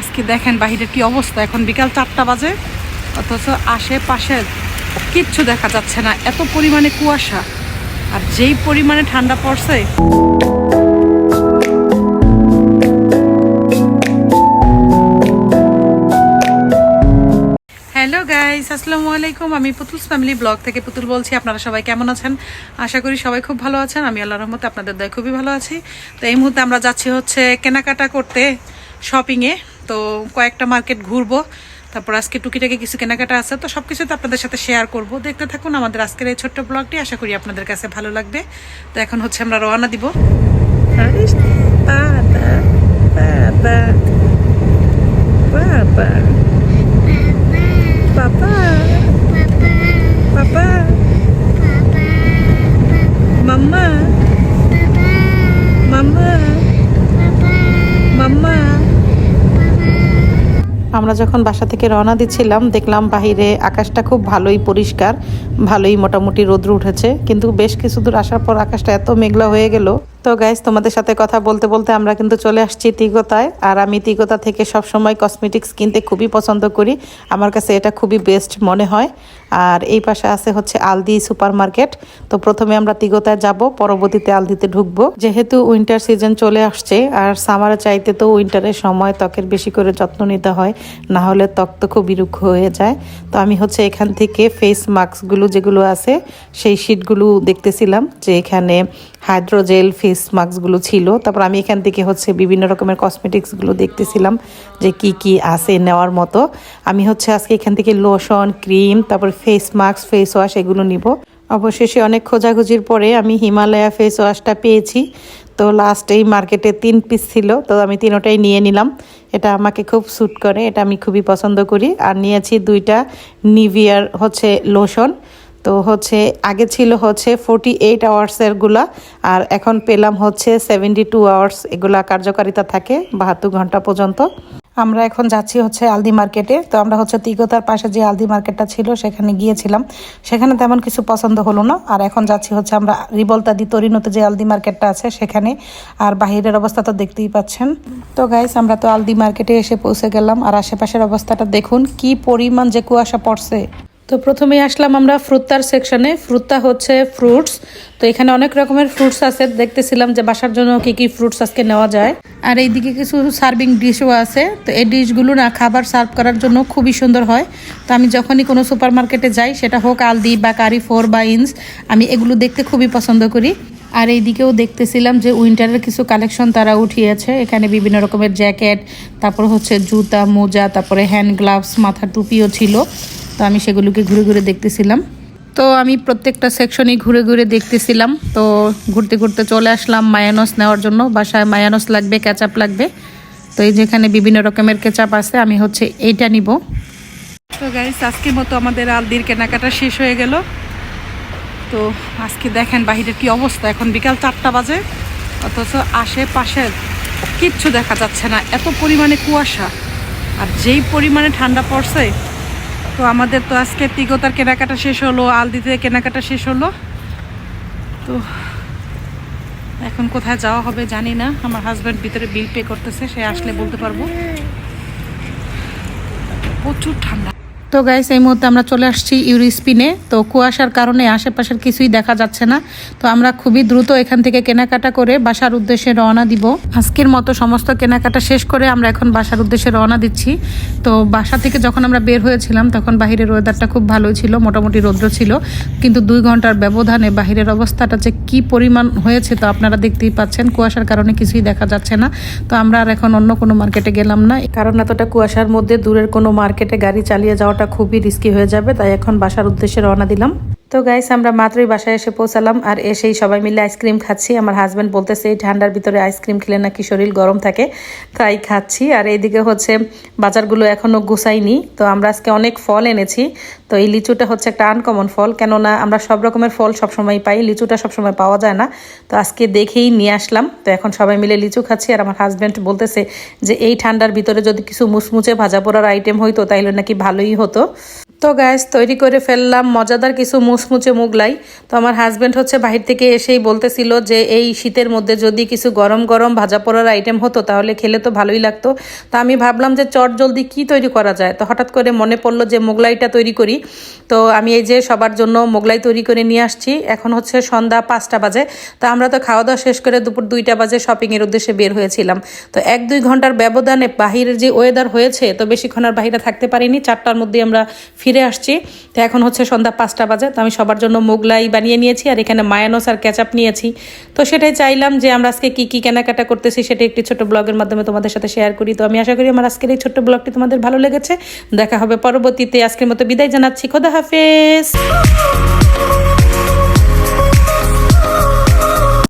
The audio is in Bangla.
আজকে দেখেন বাহিরের কি অবস্থা। এখন বিকাল চারটা বাজে, অথচ আশেপাশে কিচ্ছু দেখা যাচ্ছে না। এত পরিমাণে কুয়াশা, আর যেই পরিমাণে ঠান্ডা পড়ছে। হ্যালো গাইস আসসালামু আলাইকুম। আমি পুতুলস ফ্যামিলি ব্লগ থেকে পুতুল বলছি, আপনারা সবাই কেমন আছেন? আশা করি সবাই খুব ভালো আছেন। আমি আল্লাহর রহমতে আপনাদের দয় খুবই ভালো আছি। তো এই মুহূর্তে আমরা যাচ্ছি হচ্ছে কেনাকাটা করতে শপিংয়ে তো কয়েকটা মার্কেট ঘুরবো তারপর আজকে টুকিটাকি কিছু কেনাকাটা আছে তো সব কিছু তো আপনাদের সাথে শেয়ার করব দেখতে থাকুন আমাদের আজকের এই ছোট্ট ব্লগটি আশা করি আপনাদের কাছে ভালো লাগবে তো এখন হচ্ছে আমরা রওনা দিব মাম্মা আমরা যখন বাসা থেকে রওনা দিচ্ছিলাম, দেখলাম বাহিরে আকাশটা খুব ভালোই পরিষ্কার, ভালোই মোটামুটি রোদ্র উঠেছে। কিন্তু বেশ কিছু দূর আসার পর আকাশটা এত মেঘলা হয়ে গেল তো গাইজ তোমাদের সাথে কথা বলতে বলতে আমরা কিন্তু চলে আসছি তিগতায়। আর আমি তিগতা থেকে সব সময় কসমেটিক্স কিনতে খুবই পছন্দ করি। আমার কাছে এটা খুবই বেস্ট মনে হয়। আর এই পাশে আছে হচ্ছে আলদি সুপার মার্কেট তো প্রথমে আমরা তিগতায় যাব, পরবর্তীতে আলদিতে ঢুকবো। যেহেতু উইন্টার সিজন চলে আসছে, আর সামারে চাইতে তো উইন্টারের সময় ত্বকের বেশি করে যত্ন নিতে হয়, না হলে ত্বক তো খুব বিরুক্ষ হয়ে যায়। তো আমি হচ্ছে এখান থেকে ফেস মাস্কগুলো যেগুলো আছে, সেই শিটগুলো দেখতেছিলাম যে এখানে হাইড্রোজেল ফেস মাস্কগুলো ছিল। তারপর আমি এখান থেকে হচ্ছে বিভিন্ন রকমের কসমেটিক্সগুলো দেখতেছিলাম যে কি কি আছে নেওয়ার মতো। আমি হচ্ছে আজকে এখান থেকে লোশন ক্রিম তারপর ফেস মাস্ক ফেস ওয়াশ এগুলো নিব। অবশেষে অনেক খোঁজাখুঁজির পরে আমি হিমালয়া ফেস ওয়াশটা পেয়েছি। তো লাস্ট এই মার্কেটে তিন পিস ছিল, তো আমি তিনোটাই নিয়ে নিলাম। এটা আমাকে খুব স্যুট করে, এটা আমি খুবই পছন্দ করি। আর নিয়েছি দুইটা নিভিয়ার হচ্ছে লোশন তো হচ্ছে, আগে ছিল হচ্ছে ফোর্টি এইট আওয়ার্সেরগুলা আর এখন পেলাম হচ্ছে সেভেন্টি টু আওয়ার্স এগুলা কার্যকারিতা থাকে বাহাত্তর ঘণ্টা পর্যন্ত। আমরা এখন যাচ্ছি হচ্ছে আলদি মার্কেটে তো আমরা হচ্ছে তিগতার পাশে যে আলদি মার্কেটটা ছিল, সেখানে গিয়েছিলাম। সেখানে তেমন কিছু পছন্দ হলো না, আর এখন যাচ্ছি হচ্ছে আমরা রিবলতাদি তরিনতে যে আলদি মার্কেটটা আছে সেখানে, আর বাহিরের অবস্থা তো দেখতেই পাচ্ছেন। তো গাইস আমরা তো আলদি মার্কেটে এসে পৌঁছে গেলাম, আর আশেপাশের অবস্থাটা দেখুন, কি পরিমাণ যে কুয়াশা পড়ছে। তো প্রথমেই আসলাম আমরা ফ্রুত্তার সেকশনে। ফ্রুত্তা হচ্ছে ফ্রুটস। তো এখানে অনেক রকমের ফ্রুটস আছে। দেখতেছিলাম যে বাসার জন্য কি কি ফ্রুটস আজকে নেওয়া যায়। আর এইদিকে কিছু সার্ভিং ডিশও আছে। তো এই ডিশগুলো না খাবার সার্ভ করার জন্য খুবই সুন্দর হয়। তো আমি যখনই কোনো সুপার মার্কেটে যাই, সেটা হোক আলদি বা কারি ফোর বা ইন্স, আমি এগুলো দেখতে খুবই পছন্দ করি। আর এইদিকেও দেখতেছিলাম যে উইন্টারের কিছু কালেকশন তারা উঠিয়েছে। এখানে বিভিন্ন রকমের জ্যাকেট, তারপর হচ্ছে জুতা, মোজা, তারপরে হ্যান্ড গ্লাভস, মাথার টুপিও ছিল। তো আমি সেগুলোকে ঘুরে ঘুরে দেখতেছিলাম। তো আমি প্রত্যেকটা সেকশনই ঘুরে ঘুরে দেখতেছিলাম। তো ঘুরতে ঘুরতে চলে আসলাম মায়ানস নেওয়ার জন্য। বাসায় মায়ানস লাগবে ক্যাচাপ লাগবে। তো এই যেখানে বিভিন্ন রকমের কেচাপ আছে, আমি হচ্ছে এইটা নিব। তো গাইস আজকের মতো আমাদের আলদির কেনাকাটা শেষ হয়ে গেল। তো আজকে দেখেন বাহিরের কি অবস্থা। এখন বিকাল চারটা বাজে, অথচ আশেপাশে কিচ্ছু দেখা যাচ্ছে না। এত পরিমাণে কুয়াশা। আর যেই পরিমাণে ঠান্ডা পড়ছে তো আমাদের তো আজকে তিগতার কেনাকাটা শেষ হলো, আলদিতে কেনাকাটা শেষ হলো। তো এখন কোথায় যাওয়া হবে জানি না। আমার হাজব্যান্ড ভিতরে বিল পে করতেছে, সে আসলে বলতে পারব। প্রচুর ঠান্ডা। তো গাইস এই মুহূর্তে আমরা চলে আসছি ইউরিস্পিনে তো কুয়াশার কারণে আশেপাশের কিছুই দেখা যাচ্ছে না। তো আমরা খুবই দ্রুত এখান থেকে কেনাকাটা করে বাসার উদ্দেশ্যে রওনা দিব। আজকের মতো সমস্ত কেনাকাটা শেষ করে আমরা এখন বাসার উদ্দেশ্যে রওনা দিচ্ছি। তো বাসা থেকে যখন আমরা বের হয়েছিলাম, তখন বাহিরের ওয়েদারটা খুব ভালোই ছিল, মোটামুটি রৌদ্র ছিল। কিন্তু দুই ঘণ্টার ব্যবধানে বাহিরের অবস্থাটা যে কি পরিমাণ হয়েছে তো আপনারা দেখতেই পাচ্ছেন। কুয়াশার কারণে কিছুই দেখা যাচ্ছে না। তো আমরা আর এখন অন্য কোনো মার্কেটে গেলাম না। কারণ এতটা কুয়াশার মধ্যে দূরের কোনো মার্কেটে গাড়ি চালিয়ে যাওয়াটা খুবই রিস্কি হয়ে যাবে তাই এখন বাসার উদ্দেশ্যে রওনা দিলাম। তো গাইস আমরা মাত্রই বাসায় এসে পৌঁছালাম আর এসেই সবাই মিলে আইসক্রিম খাচ্ছি। আমার হাজব্যান্ড বলতেছে, এই ঠান্ডার ভিতরে আইসক্রিম খেলে নাকি শরীর গরম থাকে? তাই খাচ্ছি। আর এইদিকে হচ্ছে, বাজারগুলো এখনও গুছাইনি। তো আমরা আজকে অনেক ফল এনেছি। তো এই লিচুটা হচ্ছে একটা আনকমন ফল। কেননা আমরা সব রকমের ফল সবসময় পাই, লিচুটা সবসময় পাওয়া যায় না। তো আজকে দেখেই নিয়ে আসলাম। তো এখন সবাই মিলে লিচু খাচ্ছি। আর আমার হাজব্যান্ড বলতেছে যে, এই ঠান্ডার ভিতরে যদি কিছু মুচমুচে ভাজা পোড়ার আইটেম হইতো, তাইলে নাকি ভালোই হতো। তো গ্যাস তৈরি করে ফেললাম, মজাদার কিছু মুচমুচে মুগলাই। তো আমার হাজব্যান্ড হচ্ছে বাহির থেকে এসেই বলতেছিল যে, এই শীতের মধ্যে যদি কিছু গরম গরম ভাজা পোড়ার আইটেম হতো, তাহলে খেলে তো ভালোই লাগতো। তো আমি ভাবলাম যে, চট জলদি কি তৈরি করা যায়? তো হঠাৎ করে মনে পড়ল যে, মোগলাইটা তৈরি করি। তো আমি এই যে সবার জন্য মোগলাই তৈরি করে নিয়ে আসছি। এখন হচ্ছে সন্ধ্যা পাঁচটা বাজে। তো আমরা তো খাওয়া দাওয়া শেষ করে দুপুর দুইটা বাজে শপিংয়ের উদ্দেশ্যে বের হয়েছিলাম। তো এক দুই ঘণ্টার ব্যবধানে বাহিরের যে ওয়েদার হয়েছে, তো বেশিক্ষণ আর বাহিরে থাকতে পারিনি। চারটার মধ্যে আমরা ফিরে আসছি। তো এখন হচ্ছে সন্ধ্যা পাঁচটা বাজে, তো আমি সবার জন্য মোগলাই বানিয়ে নিয়েছি আর এখানে মায়ানোস আর ক্যাচআপ নিয়েছি। তো সেটাই চাইলাম যে আমরা আজকে কী কী কেনাকাটা করতেছি সেটা একটি ছোট ব্লগের মাধ্যমে তোমাদের সাথে শেয়ার করি। তো আমি আশা করি আমার আজকের এই ছোট্ট ব্লগটি তোমাদের ভালো লেগেছে। দেখা হবে পরবর্তীতে। আজকের মতো বিদায় জানাচ্ছি। খোদা হাফেজ।